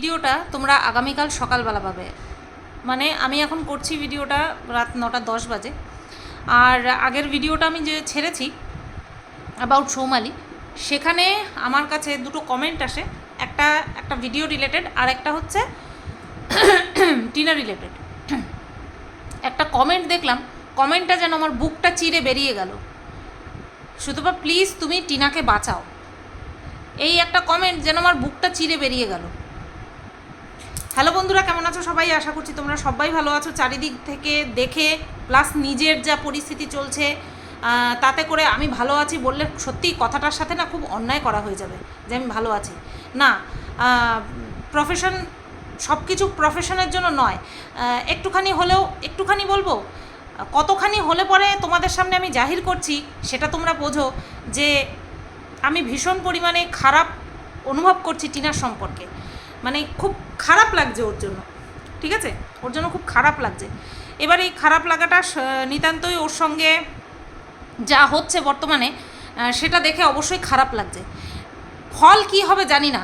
ভিডিওটা তোমরা আগামীকাল সকালবেলা পাবে। মানে আমি এখন করছি ভিডিওটা রাত নটা দশ বাজে। আর আগের ভিডিওটা আমি যে ছেড়েছি অ্যাবাউট সৌমালি, সেখানে আমার কাছে দুটো কমেন্ট আসে। একটা একটা ভিডিও রিলেটেড আর একটা হচ্ছে টিনা রিলেটেড একটা কমেন্ট দেখলাম কমেন্টটা যেন আমার বুকটা চিরে বেরিয়ে গেল। সুতপা প্লিজ তুমি টিনাকে বাঁচাও। এই একটা কমেন্ট যেন আমার বুকটা চিরে বেরিয়ে গেল। হ্যালো বন্ধুরা, কেমন আছো সবাই? আশা করছি তোমরা সবাই ভালো আছো। চারিদিক থেকে দেখে, প্লাস নিজের যা পরিস্থিতি চলছে তাতে করে আমি ভালো আছি বললে সত্যি কথাটার সাথে না খুব অন্যায় করা হয়ে যাবে যে আমি ভালো আছি। না প্রফেশন সব কিছু প্রফেশনের জন্য নয়। একটুখানি হলেও, একটুখানি বলব, কতখানি হলে পরে তোমাদের সামনে আমি জাহির করছি সেটা তোমরা বোঝো যে আমি ভীষণ পরিমাণে খারাপ অনুভব করছি টিনার সম্পর্কে। মানে খুব খারাপ লাগছে ওর জন্য, ঠিক আছে? ওর জন্য খুব খারাপ লাগছে। এবার এই খারাপ লাগাটা নিতান্তই ওর সঙ্গে যা হচ্ছে বর্তমানে সেটা দেখে অবশ্যই খারাপ লাগছে। ফল কি হবে জানি না।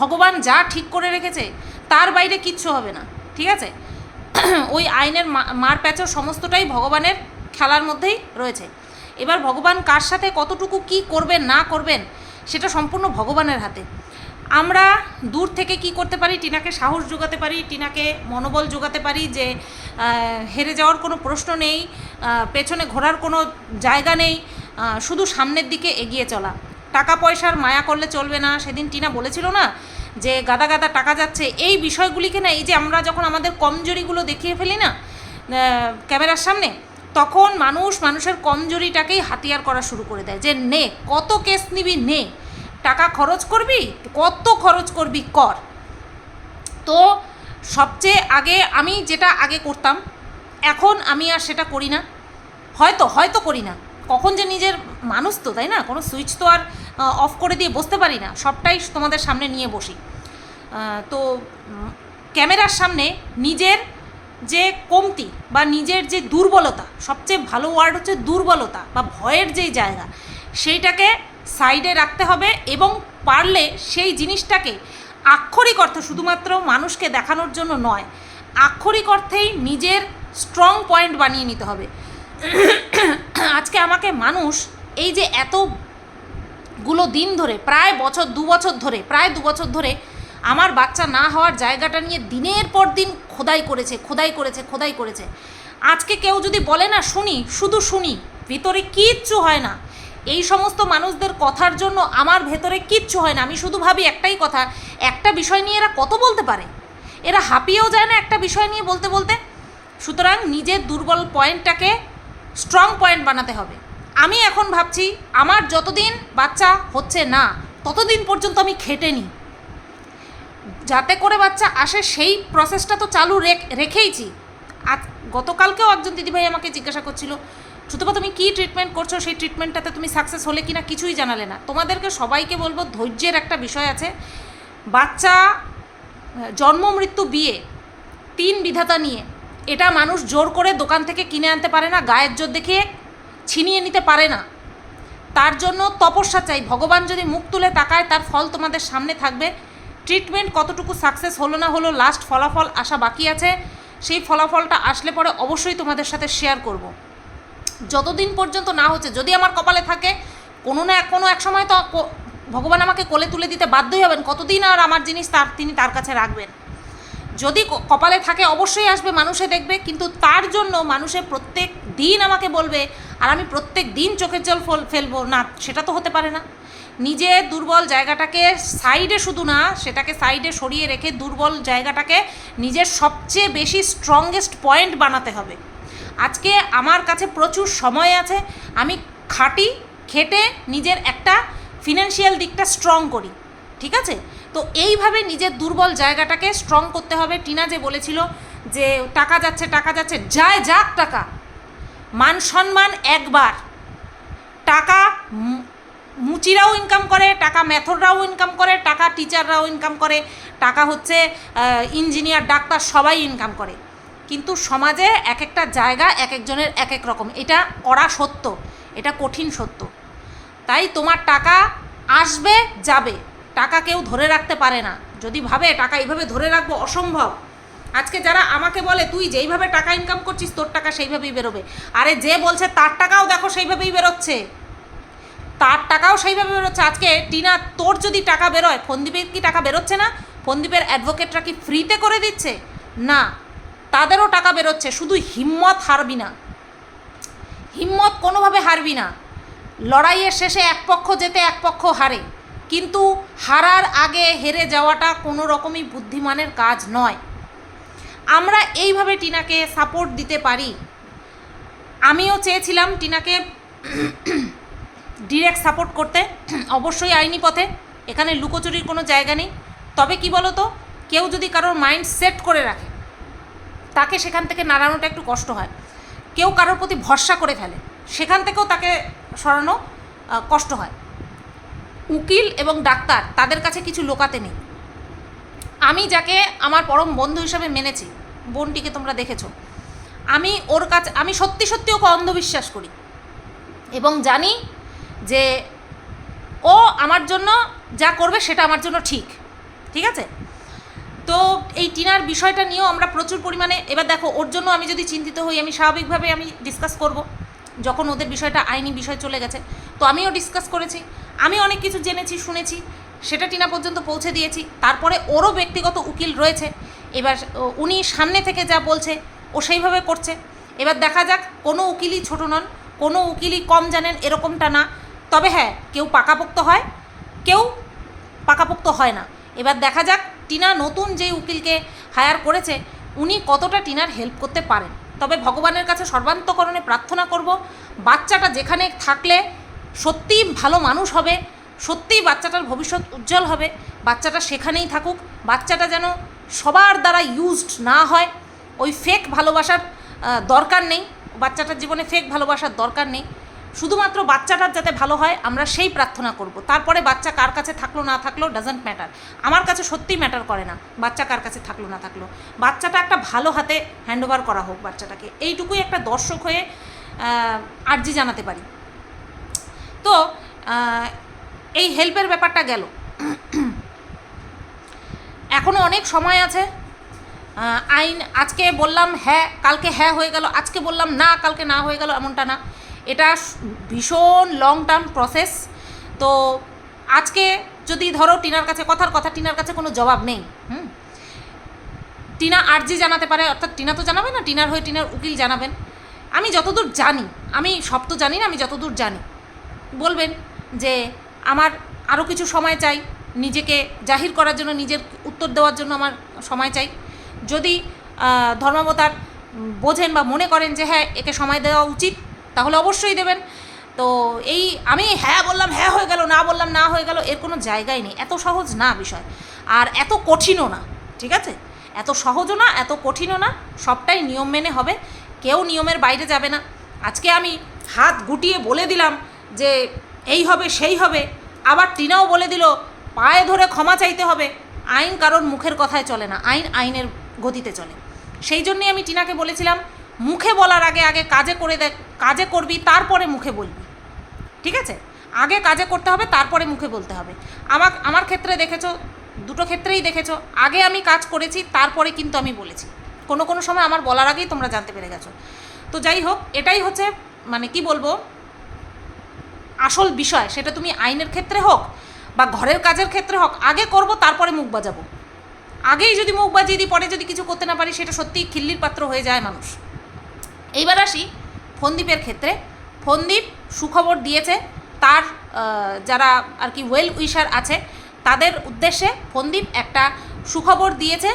ভগবান যা ঠিক করে রেখেছে, তার বাইরে কিচ্ছু হবে না, ঠিক আছে? ওই আইনের মার প্যাচর সমস্তটাই ভগবানের খেলার মধ্যেই রয়েছে। এবার ভগবান কার সাথে কতটুকু কি করবেন, না করবেন, সেটা সম্পূর্ণ ভগবানের হাতে। আমরা দূর থেকে কি করতে পারি? টিনাকে সাহস যোগাতে পারি, টিনাকে মনোবল যোগাতে পারি যে হেরে যাওয়ার কোনো প্রশ্ন নেই পেছনে ঘোরার কোনো জায়গা নেই শুধু সামনের দিকে এগিয়ে চলা। টাকা পয়সার মায়া করলে চলবে না। সেদিন টিনা বলেছিল না যে, গাদা গাদা টাকা যাচ্ছে। এই বিষয়গুলিকে না, এই যে আমরা যখন আমাদের কমজোরিগুলো দেখিয়ে ফেলি না ক্যামেরার সামনে, তখন মানুষ মানুষের কমজোরিটাকেই হাতিয়ার করা শুরু করে দেয় যে, নে, কত কেস নিবি, নে। টাকা খরচ করবি? কত খরচ করবি? কর। তো সবচেয়ে আগে আমি যেটা আগে করতাম, এখন আমি আর সেটা করি না। হয়তো হয়তো করি না। কখন যে নিজের মানুষ তো, তাই না? কোনো সুইচ তো আর অফ করে দিয়ে বসতে পারি না। সবটাই তোমাদের সামনে নিয়ে বসি। তো ক্যামেরার সামনে নিজের যে কমতি বা নিজের যে দুর্বলতা, সবচেয়ে ভালো ওয়ার্ড হচ্ছে দুর্বলতা বা ভয়ের যেই জায়গা, সেইটাকে সাইডে রাখতে হবে এবং পারলে সেই জিনিসটাকে আক্ষরিক অর্থ শুধুমাত্র মানুষকে দেখানোর জন্য নয়, আক্ষরিক অর্থেই নিজের স্ট্রং পয়েন্ট বানিয়ে নিতে হবে। আজকে আমাকে মানুষ এই যে এতগুলো দিন ধরে, প্রায় বছর, দু বছর ধরে, প্রায় দু বছর ধরে আমার বাচ্চা না হওয়ার জায়গাটা নিয়ে দিনের পর দিন খোদাই করেছে খোদাই করেছে খোদাই করেছে। আজকে কেউ যদি বলে না, শুনি, শুধু শুনি, ভিতরে কিচ্ছু হয় না। এই সমস্ত মানুষদের কথার জন্য আমার ভেতরে কিচ্ছু হয় না। আমি শুধু ভাবি একটাই কথা, একটা বিষয় নিয়ে এরা কত বলতে পারে? এরা হাঁপিয়েও যায় না একটা বিষয় নিয়ে বলতে বলতে। সুতরাং নিজের দুর্বল পয়েন্টটাকে স্ট্রং পয়েন্ট বানাতে হবে। আমি এখন ভাবছি, আমার যতদিন বাচ্চা হচ্ছে না, ততদিন পর্যন্ত আমি খেটে নিই যাতে করে বাচ্চা আসে, সেই প্রসেসটা তো চালু রেখ- রেখেইছি। আজ গতকালকেও একজন দিদিভাই আমাকে জিজ্ঞাসা করছিল সুতপা, তুমি কী ট্রিটমেন্ট করছ? সেই ট্রিটমেন্টটাতে তুমি সাকসেস হলে কি না কিছুই জানালে না। তোমাদেরকে সবাইকে বলব, ধৈর্যের একটা বিষয় আছে। বাচ্চা, জন্ম, মৃত্যু, বিয়ে, তিন বিধাতা নিয়ে, এটা মানুষ জোর করে দোকান থেকে কিনে আনতে পারে না, গায়ের জোর দেখিয়ে ছিনিয়ে নিতে পারে না। তার জন্য তপস্যা চাই। ভগবান যদি মুখ তুলে তাকায়, তার ফল তোমাদের সামনে থাকবে। ট্রিটমেন্ট কতটুকু সাকসেস হলো না হলো লাস্ট ফলাফল আসা বাকি আছে। সেই ফলাফলটা আসলে পরে অবশ্যই তোমাদের সাথে শেয়ার করব। যতদিন পর্যন্ত না হচ্ছে, যদি আমার কপালে থাকে, কোনো না কোনো এক সময় তো ভগবান আমাকে কোলে তুলে দিতে বাধ্যই হবেন, কতদিন আর আমার জিনিস তার, তিনি তার কাছে রাখবেন। যদি কপালে থাকে, অবশ্যই আসবে, মানুষে দেখবে, কিন্তু তার জন্য মানুষে প্রত্যেক দিন আমাকে বলবে, আর আমি প্রত্যেক দিন চোখের জল ফল, ফেলব। না, সেটা তো হতে পারে না। নিজের দুর্বল জায়গাটাকে সাইডে শুধু না, সেটাকে সাইডে সরিয়ে রেখে দুর্বল জায়গাটাকে নিজের সবচেয়ে বেশি স্ট্রংগেস্ট পয়েন্ট বানাতে হবে। আজকে আমার কাছে প্রচুর সময় আছে। আমি খাটি, খেটে নিজের একটা ফিনান্সিয়াল দিকটা স্ট্রং করি, ঠিক আছে? তো এইভাবে নিজের দুর্বল জায়গাটাকে স্ট্রং করতে হবে। টিনা যে বলেছিল যে টাকা যাচ্ছে টাকা যাচ্ছে যায় যাক টাকা। মান সম্মান একবার। টাকা মুচিরাও ইনকাম করে, টাকা মেথডরাও ইনকাম করে, টাকা টিচাররাও ইনকাম করে, টাকা হচ্ছে ইঞ্জিনিয়ার ডাক্তার সবাই ইনকাম করে। কিন্তু সমাজে এক একটা জায়গা এক একজনের এক এক রকম। এটা করা সত্য, এটা কঠিন সত্য। তাই তোমার টাকা আসবে, যাবে। টাকা কেউ ধরে রাখতে পারে না। যদি ভাবে টাকা এইভাবে ধরে রাখব, অসম্ভব। আজকে যারা আমাকে বলে, তুই যেইভাবে টাকা ইনকাম করছিস, তোর টাকা সেইভাবেই বেরোবে। আরে যে বলছে, তার টাকাও দেখো সেইভাবেই বেরোচ্ছে। তার টাকাও সেইভাবে বেরোচ্ছে। আজকে টিনা, তোর যদি টাকা বেরোয়, ফন্দীপের কি টাকা বেরোচ্ছে না? ফন্দীপের অ্যাডভোকেটরা কি ফ্রিতে করে দিচ্ছে? না। তাদেরও টাকা বেরোচ্ছে শুধু হিম্মত হারবি না। হিম্মত কোনোভাবে হারবি না। লড়াইয়ের শেষে এক পক্ষ যেতে এক পক্ষ হারে। কিন্তু হারার আগে হেরে যাওয়াটা কোনো রকমই বুদ্ধিমানের কাজ নয়। আমরা এইভাবে টিনাকে সাপোর্ট দিতে পারি। আমিও চেয়েছিলাম টিনাকে ডিরেক্ট সাপোর্ট করতে। অবশ্যই আইনি পথে। এখানে লুকোচুরির কোনো জায়গা নেই। তবে কি বলো তো কেউ যদি কারোর মাইন্ড সেট করে রাখে তাকে সেখান থেকে নাড়ানোটা একটু কষ্ট হয়। কেউ কারোর প্রতি ভরসা করে ফেলে। সেখান থেকেও তাকে সরানো কষ্ট হয়। উকিল এবং ডাক্তার তাদের কাছে কিছু লোকাতে নেই। আমি যাকে আমার পরম বন্ধু হিসাবে মেনেছি, বোনটিকে তোমরা দেখেছ। আমি ওর কাছে, আমি সত্যি সত্যি ওকে অন্ধবিশ্বাস করি এবং জানি যে ও আমার জন্য যা করবে সেটা আমার জন্য ঠিক। ঠিক আছে? এই টিনার বিষয়টা নিয়েও আমরা প্রচুর পরিমাণে, এবার দেখো, ওর জন্য আমি যদি চিন্তিত হই, আমি স্বাভাবিকভাবে আমি ডিসকাস করব। যখন ওদের বিষয়টা, আইনি বিষয় চলে গেছে, তো আমিও ডিসকাস করেছি। আমি অনেক কিছু জেনেছি, শুনেছি, সেটা টিনা পর্যন্ত পৌঁছে দিয়েছি। তারপরে ওরও ব্যক্তিগত উকিল রয়েছে। এবার উনি সামনে থেকে যা বলছে, ও সেইভাবে করছে। এবার দেখা যাক, কোনো উকিলই ছোট নন, কোনো উকিলই কম জানেন, এরকমটা না। তবে হ্যাঁ কেউ পাকাপোক্ত হয়, কেউ পাকাপোক্ত হয় না। এবার দেখা যাক টিনা নতুন যে উকিলকে হায়ার করেছে, উনি কতটা টিনার হেল্প করতে পারেন? তবে ভগবানের কাছে সর্বান্তকরণে প্রার্থনা করব, বাচ্চাটা যেখানে থাকলে সত্যিই ভালো মানুষ হবে, সত্যিই বাচ্চাটার ভবিষ্যৎ উজ্জ্বল হবে, বাচ্চাটা সেখানেই থাকুক, বাচ্চাটা যেন সবার দ্বারা ইউজড না হয়, ওই ফেক ভালোবাসার দরকার নেই, বাচ্চাটার জীবনে ফেক ভালোবাসার দরকার নেই। শুধুমাত্র বাচ্চাটার যাতে ভালো হয়, আমরা সেই প্রার্থনা করব। তারপরে বাচ্চা কার কাছে থাকল না থাকল ডাজন্ট ম্যাটার আমার কাছে সত্যিই ম্যাটার করে না, বাচ্চা কার কাছে থাকল না থাকল। বাচ্চাটা একটা ভালো হাতে হ্যান্ডওভার করা হোক বাচ্চাটাকে। এইটুকুই একটা দর্শক হয়ে আর্জি জানাতে পারি। তো এই হেল্পের ব্যাপারটা গেল। এখনও অনেক সময় আছে। আইন আজকে বললাম হ্যাঁ কালকে হ্যাঁ হয়ে গেল, আজকে বললাম না, কালকে না হয়ে গেল এমনটা না। এটা ভীষণ লং টার্ম প্রসেস তো আজকে যদি ধরো টিনার কাছে কথার কথা, টিনার কাছে কোনো জবাব নেই, হুম? টিনা আর্জি জানাতে পারে, অর্থাৎ টিনা তো জানাবে না, টিনার হয়ে টিনার উকিল জানাবেন। আমি যতদূর জানি, আমি সব তো জানি না, আমি যতদূর জানি, বলবেন যে আমার আরও কিছু সময় চাই, নিজেকে জাহির করার জন্য, নিজের উত্তর দেওয়ার জন্য আমার সময় চাই। যদি ধর্মাবতার বোঝেন বা মনে করেন যে হ্যাঁ একে সময় দেওয়া উচিত তাহলে অবশ্যই দেবেন। তো এই আমি হ্যাঁ বললাম হ্যাঁ হয়ে গেল, না বললাম, না হয়ে গেল, এর কোনো জায়গাই নেই। এত সহজ না বিষয়। আর এত কঠিনও না, ঠিক আছে? এত সহজও না, এত কঠিনও না, সবটাই নিয়ম মেনে হবে। কেউ নিয়মের বাইরে যাবে না। আজকে আমি হাত গুটিয়ে বলে দিলাম যে এই হবে, সেই হবে। আবার টিনাও বলে দিল, পায়ে ধরে ক্ষমা চাইতে হবে। আইন কারোর মুখের কথায় চলে না, আইন আইনের গতিতে চলে। সেই জন্যই আমি টিনাকে বলেছিলাম মুখে বলার আগে আগে কাজে করে দেখ কাজে করবি, তারপরে মুখে বলবি। ঠিক আছে? আগে কাজে করতে হবে, তারপরে মুখে বলতে হবে। আমার আমার ক্ষেত্রে দেখেছ, দুটো ক্ষেত্রেই দেখেছ। আগে আমি কাজ করেছি, তারপরে কিন্তু আমি বলেছি। কোনো কোনো সময় আমার বলার আগেই তোমরা জানতে পেরে গেছো। তো যাই হোক, এটাই হচ্ছে মানে কি বলব, আসল বিষয়। সেটা তুমি আইনের ক্ষেত্রে হোক বা ঘরের কাজের ক্ষেত্রে হোক, আগে করব, তারপরে মুখ বাজাবো। আগেই যদি মুখ বাজিয়ে দিই, পরে যদি কিছু করতে না পারি, সেটা সত্যিই খিল্লির পাত্র হয়ে যায় মানুষ। এইবার আসি ফন্দীপের ক্ষেত্রে। ফন্দীপ সুখবর দিয়েছে, তার যারা আর কি ওয়েল উইশার আছে, তাদের উদ্দেশ্যে ফন্দীপ একটা সুখবর দিয়েছে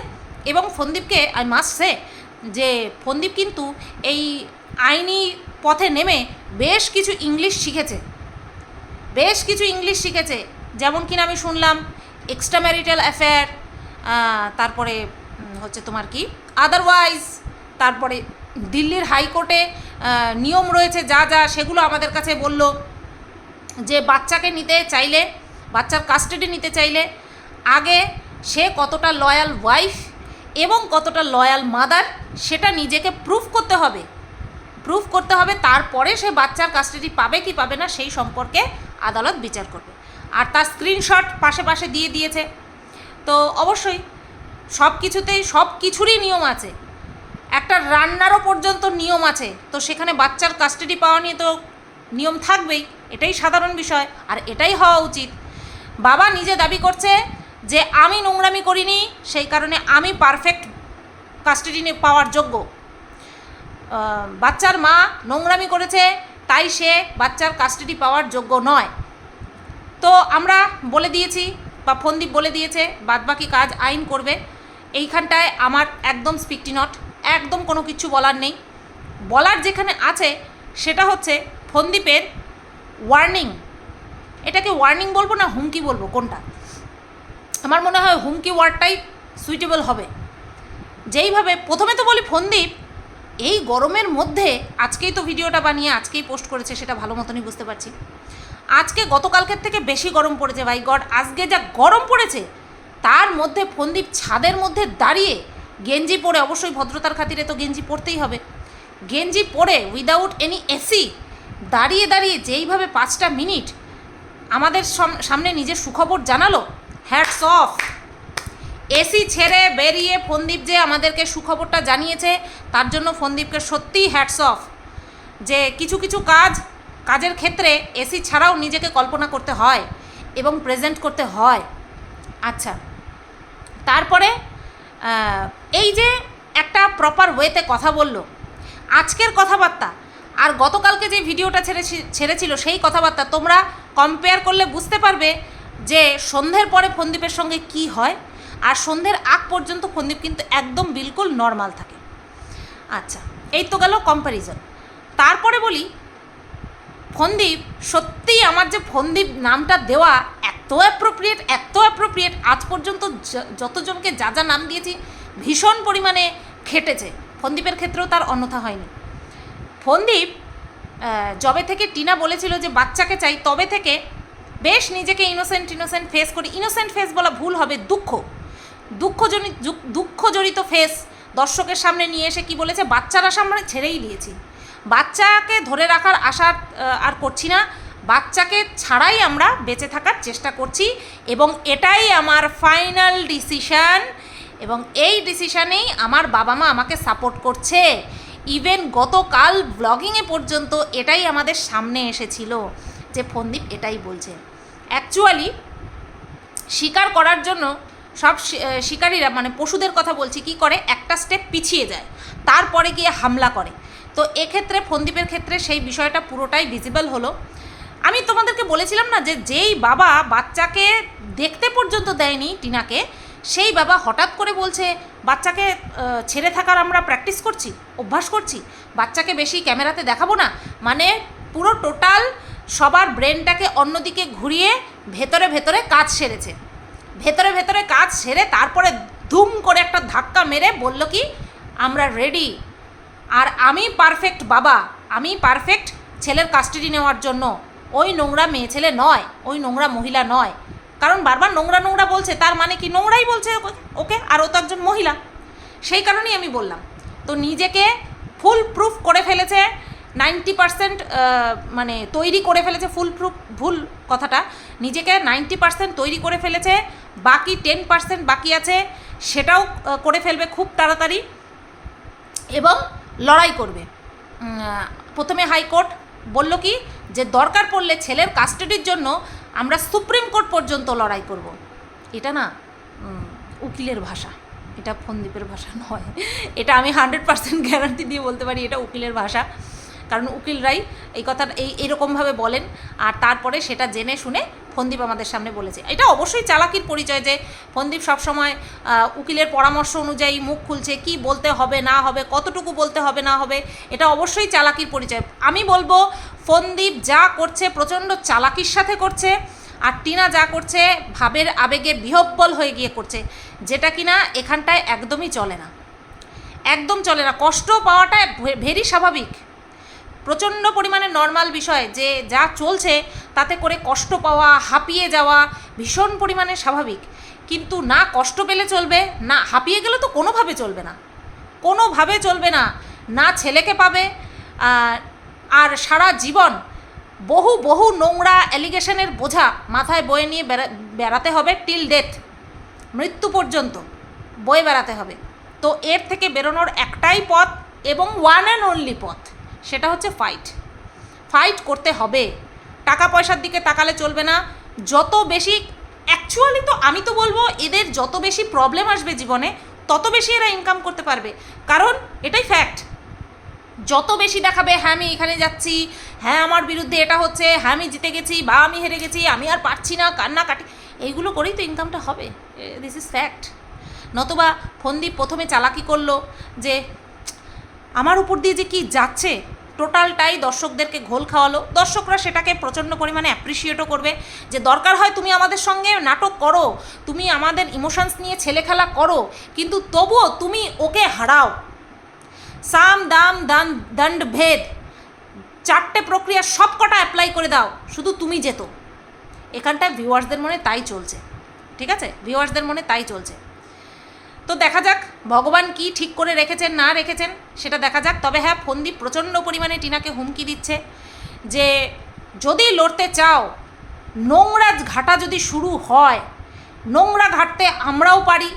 এবং ফন্দীপকে আই মাস্ট সে যে ফন্দীপ কিন্তু এই আইনি পথে নেমে বেশ কিছু ইংলিশ শিখেছে। বেশ কিছু ইংলিশ শিখেছে, যেমন কিনা আমি শুনলাম এক্সট্রা ম্যারিটাল অ্যাফেয়ার তারপরে হচ্ছে তোমার কি আদারওয়াইজ তারপরে দিল্লির হাইকোর্টে নিয়ম রয়েছে যা যা সেগুলো আমাদের কাছে বলল। যে বাচ্চাকে নিতে চাইলে, বাচ্চার কাস্টাডি নিতে চাইলে আগে সে কতটা লয়াল ওয়াইফ এবং কতটা লয়াল মাদার সেটা নিজেকে প্রুফ করতে হবে। প্রুফ করতে হবে, তারপরে সে বাচ্চার কাস্টাডি পাবে কি পাবে না সেই সম্পর্কে আদালত বিচার করবে। আর তার স্ক্রিনশট পাশে পাশে দিয়ে দিয়েছে। তো অবশ্যই সব কিছুতেই সব কিছুরই নিয়ম আছে। একটা রান্নারও পর্যন্ত নিয়ম আছে। তো সেখানে বাচ্চার কাস্টাডি পাওয়া নিয়ে তো নিয়ম থাকবেই। এটাই সাধারণ বিষয়, আর এটাই হওয়া উচিত। বাবা নিজে দাবি করছে যে, আমি নোংরামি করিনি, সেই কারণে আমি পারফেক্ট কাস্টাডি পাওয়ার যোগ্য। বাচ্চার মা নোংরামি করেছে, তাই সে বাচ্চার কাস্টাডি পাওয়ার যোগ্য নয়। তো আমরা বলে দিয়েছি, বা ফন্দীপ বলে দিয়েছে, বাদবাকি কাজ আইন করবে। এইখানটায় আমার একদম স্পিকটি নট। একদম কোনো কিছু বলার নেই। বলার যেখানে আছে, সেটা হচ্ছে ফন্দীপের ওয়ার্নিং এটাকে ওয়ার্নিং বলব না, হুমকি বলব, কোনটা? আমার মনে হয় হুমকি ওয়ার্ডটাই সুইটেবল হবে। যেইভাবে, প্রথমে তো বলি ফন্দীপ, এই গরমের মধ্যে আজকেই তো ভিডিওটা বানিয়ে আজকেই পোস্ট করেছে, সেটা ভালো মতনই বুঝতে পারছি। আজকে গতকালকের থেকে বেশি গরম পড়েছে ভাই গড আজকে যা গরম পড়েছে, তার মধ্যে ফন্দীপ ছাদের মধ্যে দাঁড়িয়ে গেঞ্জি পরে অবশ্যই ভদ্রতার খাতিরে তো গেঞ্জি পরতেই হবে। গেঞ্জি পরে উইদাউট এনি এসি দাঁড়িয়ে দাঁড়িয়ে যেইভাবে পাঁচটা মিনিট আমাদের সাম- সামনে নিজের সুখবর জানালো হ্যাটস অফ এসি ছেড়ে বেরিয়ে ফন্দীপ যে আমাদেরকে সুখবরটা জানিয়েছে, তার জন্য ফন্দীপকে সত্যিই হ্যাটস অফ যে কিছু কিছু কাজ, কাজের ক্ষেত্রে এসি ছাড়াও নিজেকে কল্পনা করতে হয় এবং প্রেজেন্ট করতে হয়। আচ্ছা তারপরে এই যে একটা প্রপার ওয়েতে কথা বলল, আজকের কথাবার্তা, আর গতকালকে যে ভিডিওটা ছেড়ে ছেড়েছিল সেই কথাবার্তা তোমরা কম্পেয়ার করলে বুঝতে পারবে যে সন্ধ্যের পরে ফন্দীপের সঙ্গে কি হয়, আর সন্ধ্যের আগ পর্যন্ত ফন্দীপ কিন্তু একদম বিলকুল নর্মাল থাকে। আচ্ছা এই তো গেল কম্প্যারিজন তারপরে বলি ফন্দীপ, সত্যিই আমার যে ফন্দীপ নামটা দেওয়া এত অ্যাপ্রোপ্রিয়েট এত অ্যাপ্রোপ্রিয়েট আজ পর্যন্ত যতজনকে যা যা নাম দিয়েছি ভীষণ পরিমাণে খেটেছে। ফন্দীপের ক্ষেত্রেও তার অন্যথা হয়নি। ফন্দীপ যবে থেকে টিনা বলেছিল যে বাচ্চাকে চাই, তবে থেকে বেশ নিজেকে ইনোসেন্ট ইনোসেন্ট ফেস করি। ইনোসেন্ট ফেস বলা ভুল হবে, দুঃখ। দুঃখজনিত দুঃখজড়িত ফেস দর্শকের সামনে নিয়ে এসে কি বলেছে? বাচ্চারা সামনে ছেড়েই দিয়েছি। বাচ্চাকে ধরে রাখার আশা আর করছি না। বাচ্চাকে ছাড়াই আমরা বেঁচে থাকার চেষ্টা করছি এবং এটাই আমার ফাইনাল ডিসিশান এবং এই ডিসিশানেই আমার বাবা মা আমাকে সাপোর্ট করছে। ইভেন গতকাল ব্লগিংয়ে পর্যন্ত এটাই আমাদের সামনে এসেছিল যে ফন্দীপ এটাই বলছে। অ্যাকচুয়ালি শিকার করার জন্য সব শিকারীরা মানে পশুদের কথা বলছি, কি করে? একটা স্টেপ পিছিয়ে যায়, তারপরে গিয়ে হামলা করে। তো এক্ষেত্রে, ফন্দীপের ক্ষেত্রে সেই বিষয়টা পুরোটাই ভিজিবল হলো। আমি তোমাদেরকে বলেছিলাম না যে যেই বাবা বাচ্চাকে দেখতে পর্যন্ত দেয়নি টিনাকে, সেই বাবা হঠাৎ করে বলছে, বাচ্চাকে ছেড়ে থাকার আমরা প্র্যাকটিস করছি, অভ্যাস করছি, বাচ্চাকে বেশি ক্যামেরাতে দেখাবো না। মানে পুরো টোটাল সবার ব্রেনটাকে অন্যদিকে ঘুরিয়ে ভেতরে ভেতরে কাজ সেরেছে। ভেতরে ভেতরে কাজ সেরে তারপরে ধুম করে একটা ধাক্কা মেরে বলল কি, আমরা রেডি আর আমি পারফেক্ট বাবা, আমি পারফেক্ট ছেলের কাস্টাডি নেওয়ার জন্য। ওই নোংরা মেয়ে ছেলে নয়, ওই নোংরা মহিলা নয়। কারণ বারবার নোংরা নোংরা বলছে, তার মানে কি নোংরাই বলছে ওকে- আর ও তো একজন মহিলা। সেই কারণেই আমি বললাম, তো নিজেকে ফুল প্রুফ করে ফেলেছে নাইনটি পার্সেন্ট মানে তৈরি করে ফেলেছে ফুল প্রুফ ভুল কথাটা, নিজেকে নাইনটি পার্সেন্ট তৈরি করে ফেলেছে, বাকি টেন পার্সেন্ট বাকি আছে, সেটাও করে ফেলবে খুব তাড়াতাড়ি। এবং লড়াই করবে। প্রথমে হাইকোর্ট বলল কি, যে দরকার পড়লে ছেলের কাস্টাডির জন্য আমরা সুপ্রিম কোর্ট পর্যন্ত লড়াই করব। এটা না উকিলের ভাষা। এটা ফন্দীপের ভাষা নয়। এটা আমি হান্ড্রেড পার্সেন্ট গ্যারান্টি দিয়ে বলতে পারি, এটা উকিলের ভাষা। কারণ উকিলরাই এই কথাটা এই এরকমভাবে বলেন আর তারপরে সেটা জেনে শুনে ফন্দীপ আমাদের সামনে বলেছে। এটা অবশ্যই চালাকির পরিচয় যে ফন্দীপ সবসময় উকিলের পরামর্শ অনুযায়ী মুখ খুলছে, কি বলতে হবে, না হবে, কতটুকু বলতে হবে, না হবে, এটা অবশ্যই চালাকির পরিচয়। আমি বলব, ফন্দীপ যা করছে প্রচণ্ড চালাকির সাথে করছে আর টিনা যা করছে ভাবের আবেগে বিহব্বল হয়ে গিয়ে করছে, যেটা কিনা এখানটায় একদমই চলে না। একদম চলে না। কষ্ট পাওয়াটা ভেরি স্বাভাবিক। প্রচণ্ড পরিমাণে নর্মাল বিষয় যে যা চলছে তাতে করে কষ্ট পাওয়া, হাঁপিয়ে যাওয়া ভীষণ পরিমাণে স্বাভাবিক। কিন্তু না কষ্ট পেলে চলবে, না হাঁপিয়ে গেলে তো কোনোভাবে চলবে না। কোনোভাবে চলবে না না ছেলেকে পাবে আর সারা জীবন বহু বহু নোংরা অ্যালিগেশনের বোঝা মাথায় বয়ে নিয়ে বেড়া- বেড়াতে হবে টিল ডেথ মৃত্যু পর্যন্ত বয়ে বেড়াতে হবে। তো এর থেকে বেরোনোর একটাই পথ এবং ওয়ান অ্যান্ড অনলি পথ। সেটা হচ্ছে ফাইট ফাইট করতে হবে। টাকা পয়সার দিকে তাকালে চলবে না। যত বেশি অ্যাকচুয়ালি তো আমি তো বলব, এদের যত বেশি প্রবলেম আসবে জীবনে, তত বেশি এরা ইনকাম করতে পারবে। কারণ, এটাই ফ্যাক্ট যত বেশি দেখাবে হ্যাঁ আমি এখানে যাচ্ছি হ্যাঁ আমার বিরুদ্ধে এটা হচ্ছে হ্যাঁ আমি জিতে গেছি, বা আমি হেরে গেছি, আমি আর পারছি না কান্না কাটি এইগুলো করেই তো ইনকামটা হবে। দিস ইজ ফ্যাক্ট নতবা ফন্দীপ প্রথমে চালাকি করল যে আমার উপর দিয়ে যে কি যাচ্ছে টোটালটাই দর্শকদেরকে ঘোল খাওয়ালো। দর্শকরা সেটাকে প্রচণ্ড পরিমাণে অ্যাপ্রিসিয়েটও করবে যে দরকার হয় তুমি আমাদের সঙ্গে নাটক করো, তুমি আমাদের ইমোশনস নিয়ে ছেলে খেলা করো, কিন্তু তবুও তুমি ওকে হারাও। সাম, দাম, দান, দণ্ড, ভেদ, চারটে প্রক্রিয়া সব কটা অ্যাপ্লাই করে দাও, শুধু তুমি যেত। এখানটায় ভিউয়ার্সদের মনে তাই চলছে। ঠিক আছে? ভিউয়ার্সদের মনে তাই চলছে। তো দেখা যাক, ভগবান কি ঠিক করে রেখেছেন, না রেখেছেন, সেটা দেখা যাক। তবে হ্যাঁ ফন্দীপ প্রচণ্ড পরিমাণে টিনাকে হুমকি দিচ্ছে যে যদি লড়তে চাও, নোংরা ঘাটা যদি শুরু হয়, নোংরা ঘাটতে আমরাও পারি,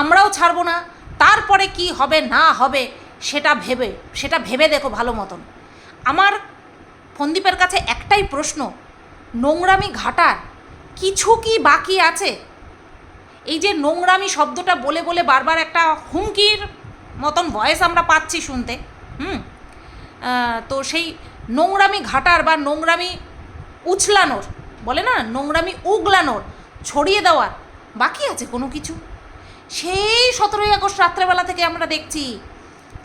আমরাও ছাড়বো না, তারপরে কি হবে, না হবে, সেটা ভেবে সেটা ভেবে দেখো ভালো মতন। আমার ফন্দীপের কাছে একটাই প্রশ্ন, নোংরামি ঘাটার কিছু কি বাকি আছে? এই যে নোংরামি শব্দটা বলে বলে বারবার একটা হুমকির মতন ভয়েস আমরা পাচ্ছি শুনতে, হুম? তো সেই নোংরামি ঘাটার বা নোংরামি উছলানোর, বলে না? নোংরামি উগলানোর, ছড়িয়ে দেওয়ার বাকি আছে কোনো কিছু? সেই সতেরোই আগস্ট রাত্রেবেলা থেকে আমরা দেখছি,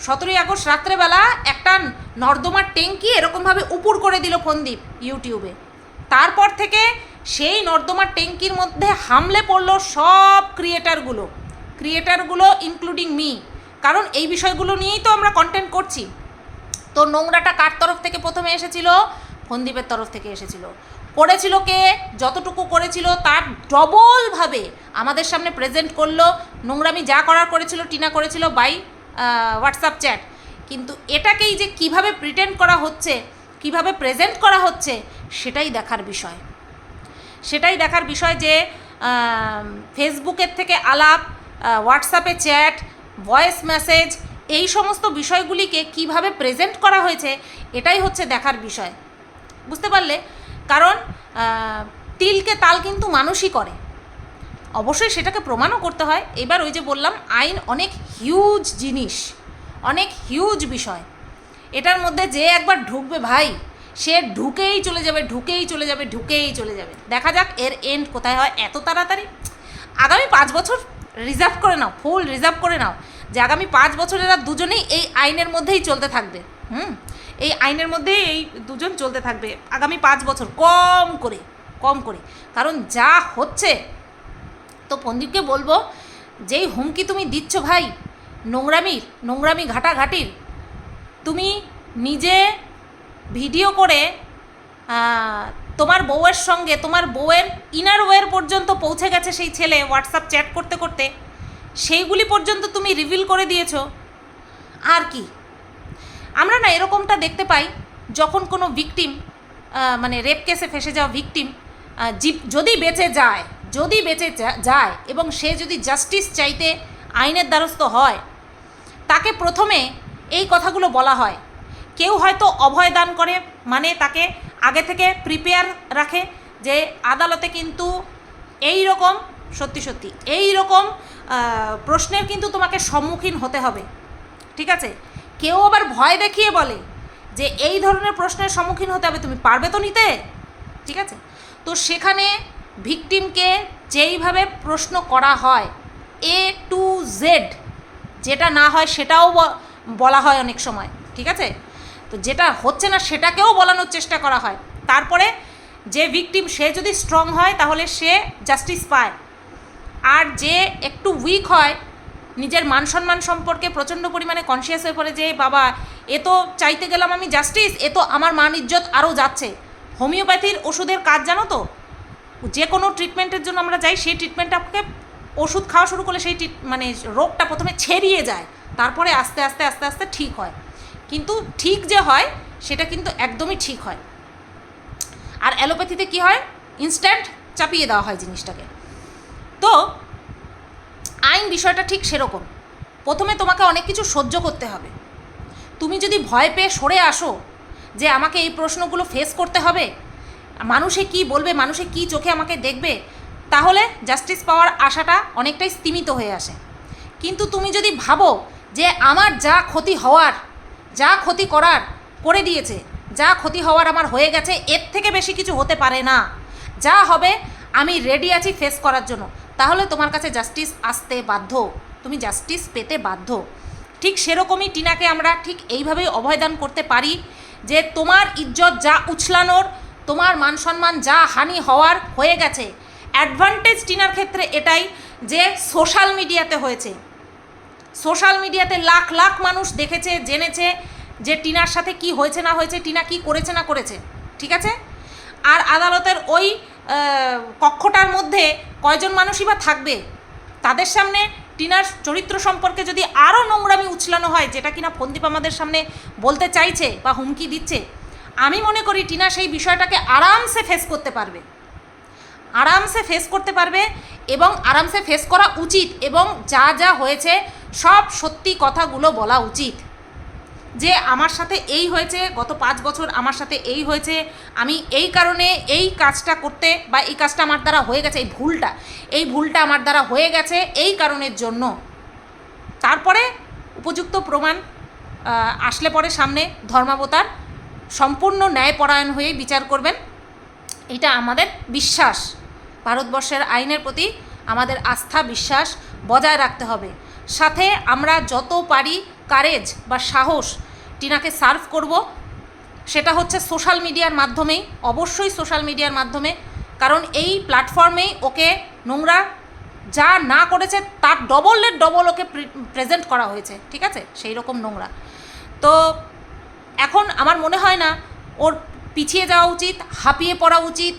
সতেরোই আগস্ট রাত্রেবেলা একটা নর্দমার ট্যাঙ্কি এরকমভাবে উপুর করে দিল ফন্দীপ ইউটিউবে। তারপর থেকে সেই নর্দমার ট্যাঙ্কির মধ্যে হামলে পড়ল সব ক্রিয়েটারগুলো ক্রিয়েটারগুলো ইনক্লুডিং মি কারণ এই বিষয়গুলো নিয়েই তো আমরা কন্টেন্ট করছি। তো নোংরাটা কার তরফ থেকে প্রথমে এসেছিল? ফন্দীপের তরফ থেকে এসেছিল। করেছিল কে? যতটুকু করেছিল তার ডবলভাবে আমাদের সামনে প্রেজেন্ট করল। নোংরামি যা করার করেছিল, টিনা করেছিল বাই হোয়াটসঅ্যাপ চ্যাট কিন্তু এটাকেই যে কীভাবে প্রিটেন্ড করা হচ্ছে, কীভাবে প্রেজেন্ট করা হচ্ছে, সেটাই দেখার বিষয়। সেটাই দেখার বিষয় যে ফেসবুকের থেকে আলাপ হোয়াটসঅ্যাপে চ্যাট, ভয়েস মেসেজ, এই সমস্ত বিষয়গুলিকে কীভাবে প্রেজেন্ট করা হয়েছে, এটাই হচ্ছে দেখার বিষয়। বুঝতে পারলে? কারণ তিলকে তাল কিন্তু মানুষই করে। অবশ্যই সেটাকে প্রমাণও করতে হয়। এবার ওই যে বললাম, আইন অনেক হিউজ জিনিস, অনেক হিউজ বিষয়। এটার মধ্যে যে একবার ঢুকবে ভাই সে ঢুকেই চলে যাবে, ঢুকেই চলে যাবে, ঢুকেই চলে যাবে। দেখা যাক এর এন্ড কোথায় হয় এত তাড়াতাড়ি। আগামী পাঁচ বছর রিজার্ভ করে নাও ফুল রিজার্ভ করে নাও, যে আগামী পাঁচ বছর এরা দুজনেই এই আইনের মধ্যেই চলতে থাকবে। হুম? এই আইনের মধ্যেই এই দুজন চলতে থাকবে আগামী পাঁচ বছর, কম করে কম করে। কারণ যা হচ্ছে, তো পন্দীপকে বলব, যেই হুমকি তুমি দিচ্ছ ভাই, নোংরামির, নোংরামি ঘাটাঘাটির, তুমি নিজে ভিডিও করে তোমার বউয়ের সঙ্গে, তোমার বউয়ের ইনার ওয়ের পর্যন্ত পৌঁছে গেছে সেই ছেলে হোয়াটসঅ্যাপ চ্যাট করতে করতে। সেইগুলি পর্যন্ত তুমি রিভিল করে দিয়েছ। আর কি? আমরা না এরকমটা দেখতে পাই, যখন কোনো ভিকটিম মানে রেপ কেসে ফেসে যাওয়া ভিকটিম যদি বেঁচে যায়, যদি বেঁচে যায় এবং সে যদি জাস্টিস চাইতে আইনের দ্বারস্থ হয়, তাকে প্রথমে এই কথাগুলো বলা হয়। কেউ হয়তো অভয় দান করে মানে তাকে আগে থেকে প্রিপেয়ার রাখে যে আদালতে কিন্তু এই রকম সত্যি সত্যি এই রকম প্রশ্নের কিন্তু তোমাকে সম্মুখীন হতে হবে। ঠিক আছে? কেউ আবার ভয় দেখিয়ে বলে যে এই ধরনের প্রশ্নের সম্মুখীন হতে হবে, তুমি পারবে তো নিতে? ঠিক আছে? তো সেখানে ভিকটিমকে যেইভাবে প্রশ্ন করা হয় এ টু জেড যেটা না হয় সেটাও বলা হয় অনেক সময়। ঠিক আছে? তো যেটা হচ্ছে না, সেটাকেও বলানোর চেষ্টা করা হয়। তারপরে যে ভিকটিম সে যদি স্ট্রং হয়, তাহলে সে জাস্টিস পায়। আর যে একটু উইক হয়, নিজের মান সম্মান সম্পর্কে প্রচণ্ড পরিমাণে কনসিয়াস হয়ে পড়ে যে, বাবা, এ তো চাইতে গেলাম আমি জাস্টিস এ তো আমার মান ইজ্জত আরও যাচ্ছে। হোমিওপ্যাথির ওষুধের কাজ জানো তো? যে কোনো ট্রিটমেন্টের জন্য আমরা যাই, সেই ট্রিটমেন্টটাকে ওষুধ খাওয়া শুরু করলে সেই মানে রোগটা প্রথমে ছেড়িয়ে যায়। তারপরে আস্তে আস্তে আস্তে আস্তে ঠিক হয়। কিন্তু ঠিক যে হয়, সেটা কিন্তু একদমই ঠিক হয়। আর অ্যালোপ্যাথিতে কি হয়? ইনস্ট্যান্ট চাপিয়ে দেওয়া হয় জিনিসটাকে। তো আইন বিষয়টা ঠিক সেরকম। প্রথমে তোমাকে অনেক কিছু সহ্য করতে হবে। তুমি যদি ভয় পেয়ে সরে আসো যে আমাকে এই প্রশ্নগুলো ফেস করতে হবে, মানুষে কি বলবে, মানুষে কি চোখে আমাকে দেখবে, তাহলে জাস্টিস পাওয়ার আশাটা অনেকটাই স্তীমিত হয়ে আসে। কিন্তু তুমি যদি ভাবো যে আমার যা ক্ষতি হওয়ার যা ক্ষতি করার করে দিয়েছে, যা ক্ষতি হওয়ার আমার হয়ে গেছে, এর থেকে বেশি কিছু হতে পারে না। যা হবে, আমি রেডি আছি ফেস করার জন্য। তাহলে তোমার কাছে জাস্টিস আসতে বাধ্য। তুমি জাস্টিস পেতে বাধ্য। ঠিক সেরকমই টিনাকে আমরা ঠিক এইভাবেই অভয়দান করতে পারি যে তোমার ইজ্জত যা উছলানোর, তোমার মান সম্মান যা হানি হওয়ার হয়ে গেছে। অ্যাডভান্টেজ টিনার ক্ষেত্রে এটাই যে সোশ্যাল মিডিয়াতে হয়েছে। সোশ্যাল মিডিয়াতে লাখ লাখ মানুষ দেখেছে, জেনেছে যে টিনার সাথে কি হয়েছে না হয়েছে, টিনা কি করেছে না করেছে, ঠিক আছে? আর আদালতের ওই কক্ষটার মধ্যে কয়জন মানুষই বা থাকবে, তাদের সামনে টিনার চরিত্র সম্পর্কে যদি আরও নোংরামি উছলানো হয়, যেটা কিনা ফন্দীপ আমাদের সামনে বলতে চাইছে বা হুমকি দিচ্ছে, আমি মনে করি টিনা সেই বিষয়টাকে আরামসে ফেস করতে পারবে। আরামসে ফেস করতে পারবে এবং আরামসে ফেস করা উচিত এবং যা যা হয়েছে সব সত্যি কথাগুলো বলা উচিত। যে আমার সাথে এই হয়েছে, গত পাঁচ বছর আমার সাথে এই হয়েছে, আমি এই কারণে এই কাজটা করতে বা এই কাজটা আমার দ্বারা হয়ে গেছে, এই ভুলটা এই ভুলটা আমার দ্বারা হয়ে গেছে এই কারণের জন্য। তারপরে উপযুক্ত প্রমাণ আসলে পরে সামনে ধর্মাবতার সম্পূর্ণ ন্যায়পরায়ণ হয়ে বিচার করবেন। এটা আমাদের বিশ্বাস। ভারতবর্ষের আইনের প্রতি আমাদের আস্থা, বিশ্বাস বজায় রাখতে হবে। সাথে আমরা যত পারি কারেজ বা সাহস টিনাকে সার্ভ করব। সেটা হচ্ছে সোশ্যাল মিডিয়ার মাধ্যমেই, অবশ্যই সোশ্যাল মিডিয়ার মাধ্যমে। কারণ এই প্ল্যাটফর্মেই ওকে নোংরা যা না করেছে, তার ডবলের ডবল ওকে প্রেজেন্ট করা হয়েছে, ঠিক আছে? সেই রকম নোংরা। তো এখন আমার মনে হয় না, ওর পিছিয়ে যাওয়া উচিত, হাঁপিয়ে পড়া উচিত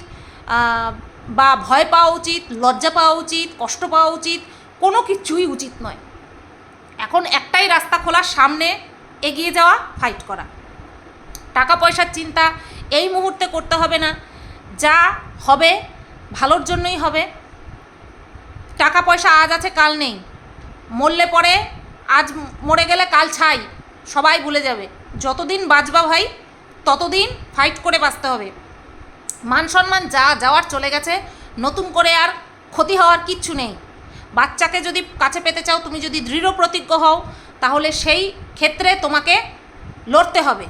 বা ভয় পাওয়া উচিত, লজ্জা পাওয়া উচিত, কষ্ট পাওয়া উচিত, কোনো কিছুই উচিত নয়। এখন একটাই রাস্তা খোলা সামনে এগিয়ে যাওয়া ফাইট করা। টাকা পয়সার চিন্তা এই মুহূর্তে করতে হবে না। যা হবে, ভালোর জন্যই হবে। টাকা পয়সা আজ আছে, কাল নেই। মরলে পরে আজ মরে গেলে কাল ছাই। সবাই ভুলে যাবে। যতদিন বাঁচবা ভাই, ততদিন ফাইট করে বাঁচতে হবে। মান সম্মান যা যাওয়ার চলে গেছে, নতুন করে আর ক্ষতি হওয়ার কিচ্ছু নেই। বাচ্চাকে যদি কাছে পেতে চাও, তুমি যদি দৃঢ় প্রতিজ্ঞ হও, তাহলে সেই ক্ষেত্রে তোমাকে লড়তে হবে।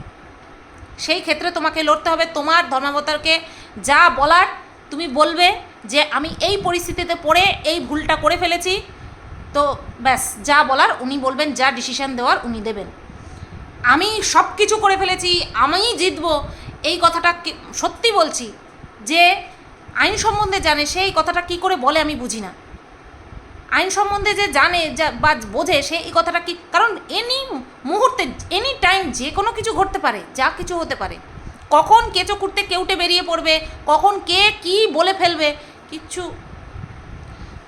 সেই ক্ষেত্রে তোমাকে লড়তে হবে। তোমার ধর্মাবতারকে যা বলার তুমি বলবে যে, আমি এই পরিস্থিতিতে পড়ে এই ভুলটা করে ফেলেছি। তো ব্যাস, যা বলার উনি বলবেন, যা ডিসিশন দেওয়ার উনি দেবেন। আমি সব কিছু করে ফেলেছি আমিই জিতবো, এই কথাটা সত্যি বলছি যে, আইন সম্বন্ধে জানে সেই কথাটা কি করে বলে আমি বুঝি না। আইন সম্বন্ধে যে জানে, যা বা বোঝে, সে এই কথাটা কি, কারণ এনি মুহূর্তে এনি টাইম যে কোনো কিছু ঘটতে পারে, যা কিছু হতে পারে। কখন কেঁচো কুটতে কেউটে বেরিয়ে পড়বে, কখন কে কি বলে ফেলবে, কিচ্ছু।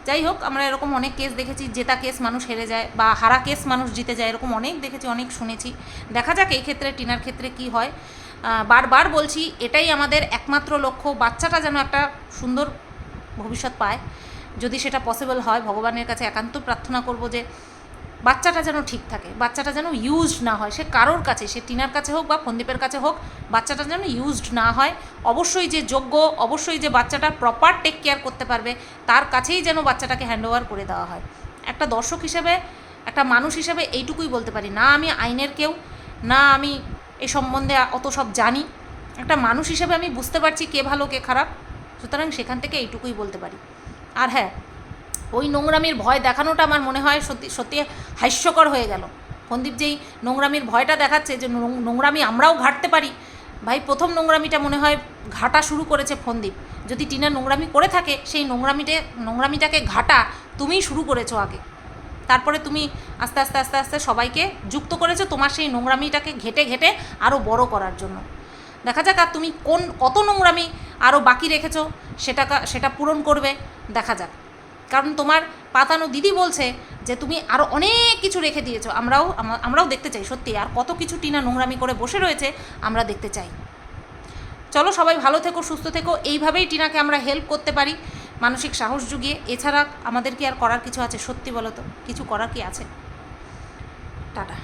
যাই হোক, আমরা এরকম অনেক কেস দেখেছি, জেতা কেস মানুষ হেরে যায়, বা হারা কেস মানুষ জিতে যায়, এরকম অনেক দেখেছি, অনেক শুনেছি। দেখা যাক এই ক্ষেত্রে, টিনার ক্ষেত্রে কি হয়। বারবার বলছি, এটাই আমাদের একমাত্র লক্ষ্য, বাচ্চাটা যেন একটা সুন্দর ভবিষ্যৎ পায়। যদি সেটা পসিবল হয়, ভগবানের কাছে একান্ত প্রার্থনা করব যে বাচ্চাটা যেন ঠিক থাকে, বাচ্চাটা যেন ইউজড না হয়, সে কারোর কাছে, সে টিনার কাছে হোক বা ফন্দীপের কাছে হোক, বাচ্চাটা যেন ইউজড না হয়, অবশ্যই যে যোগ্য, অবশ্যই যে বাচ্চাটা প্রপার টেক কেয়ার করতে পারবে, তার কাছেই যেন বাচ্চাটাকে হ্যান্ডওভার করে দেওয়া হয়। একটা দর্শক হিসেবে, একটা মানুষ হিসেবে এইটুকুই বলতে পারি, না আমি আইনের কেউ, না আমি এ সম্বন্ধে অত সব জানি, একটা মানুষ হিসেবে আমি বুঝতে পারছি কে ভালো, কে খারাপ, সুতরাং সেখান থেকে এইটুকুই বলতে পারি। আর হ্যাঁ ওই নোংরামির ভয় দেখানোটা আমার মনে হয় সত্যি সত্যি হাস্যকর হয়ে গেল। সন্দীপ যেই নোংরামির ভয়টা দেখাচ্ছে যে নোংরামি আমরাও ঘাটতে পারি, ভাই প্রথম নোংরামিটা মনে হয় ঘাটা শুরু করেছে ফন্দীপ যদি টিনা নোংরামি করে থাকে, সেই নোংরামিটে, নোংরামিটাকে ঘাটা তুমিই শুরু করেছ আগে। তারপরে তুমি আস্তে আস্তে আস্তে আস্তে সবাইকে যুক্ত করেছ তোমার সেই নোংরামিটাকে ঘেটে ঘেটে আরও বড় করার জন্য। দেখা যাক আর তুমি কোন, কত নোংরামি আরও বাকি রেখেছো, সেটা সেটা পূরণ করবে, দেখা যাক। কারণ তোমার পাতানো দিদি বলছে যে তুমি আরও অনেক কিছু রেখে দিয়েছ, আমরাও আমরাও দেখতে চাই, সত্যি। আর কত কিছু টিনা নোংরামি করে বসে রয়েছে, আমরা দেখতে চাই। চলো সবাই ভালো থেকো, সুস্থ থেকো, এইভাবেই টিনাকে আমরা হেল্প করতে পারি, মানসিক সাহস জুগিয়ে। এছাড়া আমাদের কি আর করার কিছু আছে, সত্যি বলো তো? কিছু করার কি আছে? টাটা।